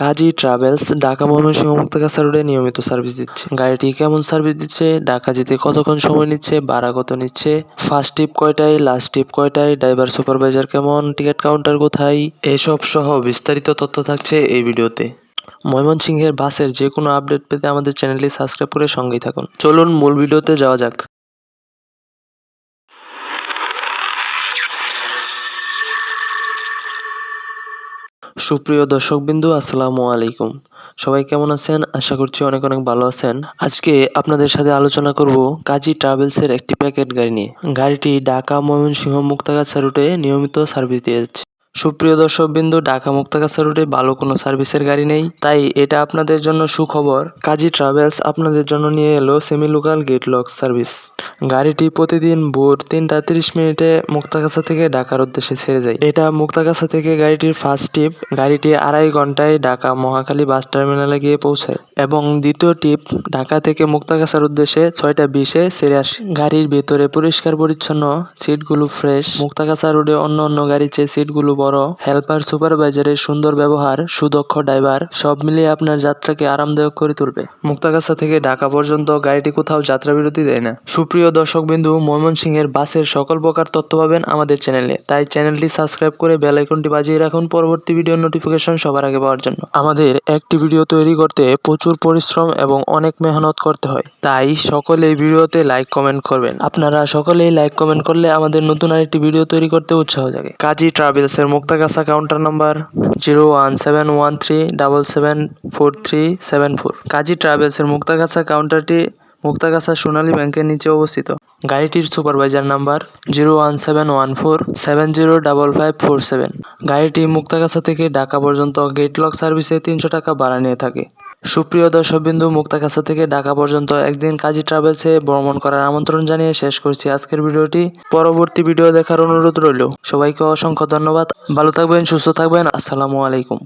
কাজী travels Dhaka Mymensingh Muktagacha রোডে নিয়মিত service দিচ্ছে। গাড়িটি কেমন সার্ভিস দিচ্ছে? ঢাকা যেতে কতক্ষণ সময় নিচ্ছে? ভাড়া কত নিচ্ছে? ফার্স্ট টিপ কয়টায়? লাস্ট টিপ কয়টায়? ড্রাইভার, সুপারভাইজার কেমন? টিকিট কাউন্টার কোথায়? এসব সহ বিস্তারিত তথ্য থাকছে এই ভিডিওতে। ময়মনসিংহের বাসের যে কোনো আপডেট পেতে আমাদের চ্যানেলটি সাবস্ক্রাইব করে সঙ্গেই থাকুন। চলুন মূল ভিডিওতে যাওয়া যাক। সুপ্রিয় দর্শকবিন্দু, আসসালামু আলাইকুম। সবাই কেমন আছেন? আশা করছি অনেক অনেক ভালো আছেন। আজকে আপনাদের সাথে আলোচনা করব কাজী ট্রাভেলসের একটি প্যাকেট গাড়ি নিয়ে। গাড়িটি ঢাকা ময়মনসিংহ মুক্তাগাছা রুটে নিয়মিত সার্ভিস দিয়ে যাচ্ছে সুপ্রিয় দর্শকবিন্দু, ঢাকা মুক্তাগাছা রুটে ভালো কোনো সার্ভিসের গাড়ি নেই, তাই এটা আপনাদের জন্য সুখবর। কাজী ট্রাভেলস আপনাদের জন্য নিয়ে এলো semi local gate lock service গাড়িটি প্রতিদিন ভোর তিনটা তিরিশ মিনিটে মুক্তাগাছা থেকে ঢাকার উদ্দেশ্যে ছেড়ে যায়। এটা মুক্তাগাছা থেকে গাড়িটির ফার্স্ট টিপ গাড়িটি আড়াই ঘন্টায় ঢাকা মহাখালী বাস টার্মিনালে গিয়ে পৌঁছায়। এবং দ্বিতীয় টিপ ঢাকা থেকে মুক্তাগাছার উদ্দেশ্যে ছয়টা বিশে ছেড়ে আসে। গাড়ির ভেতরে পরিষ্কার পরিচ্ছন্ন সিটগুলো ফ্রেশ মুক্তাগাছা রোডে অন্য অন্য গাড়ির চেয়ে সিটগুলো বড়। হেল্পার সুপারভাইজারের সুন্দর ব্যবহার, সুদক্ষ ড্রাইভার সব মিলিয়ে আপনার যাত্রাকে আরামদায়ক করে তুলবে। মুক্তাগাছা থেকে ঢাকা পর্যন্ত গাড়িটি কোথাও যাত্রা বিরতি দেয় না। সুপ্রিয় দর্শক দর্শকবিন্দু, ময়মনসিংহের বাসের সকল প্রকার তথ্য পাবেন আমাদের চ্যানেলে তাই চ্যানেলটি সাবস্ক্রাইব করে বেল আইকনটি বাজিয়ে রাখুন পরবর্তী ভিডিও নোটিফিকেশন সবার আগে পাওয়ার জন্য। আমাদের একটি ভিডিও তৈরি করতে প্রচুর পরিশ্রম এবং অনেক মেহনত করতে হয়। তাই সকলে এই ভিডিওতে লাইক কমেন্ট করবেন। আপনারা সকলেই লাইক কমেন্ট করলে আমাদের নতুন আরেকটি ভিডিও তৈরি করতে উৎসাহ জাগে। Kazi ট্রাভেলসের Muktagacha counter number zero one seven one three double seven four three seven four Kazi ট্রাভেলসের Muktagacha কাউন্টারটি মুক্তাগাছা সোনালী ব্যাংকের নিচে অবস্থিত। গাড়িটির supervisor number zero one seven one four seven zero double five four seven গাড়িটি মুক্তাগাছা থেকে ঢাকা পর্যন্ত গেটলক সার্ভিসে তিনশো টাকা ভাড়া নিয়ে থাকে। সুপ্রিয় দর্শকবিন্দু মুক্তাকাছা থেকে ঢাকা পর্যন্ত একদিন কাজী ট্রাভেলসে ভ্রমণ করার আমন্ত্রণ জানিয়ে শেষ করছি আজকের ভিডিওটি। পরবর্তী ভিডিও দেখার অনুরোধ রইল। সবাইকে অসংখ্য ধন্যবাদ। ভালো থাকবেন, সুস্থ থাকবেন। আসসালামু আলাইকুম।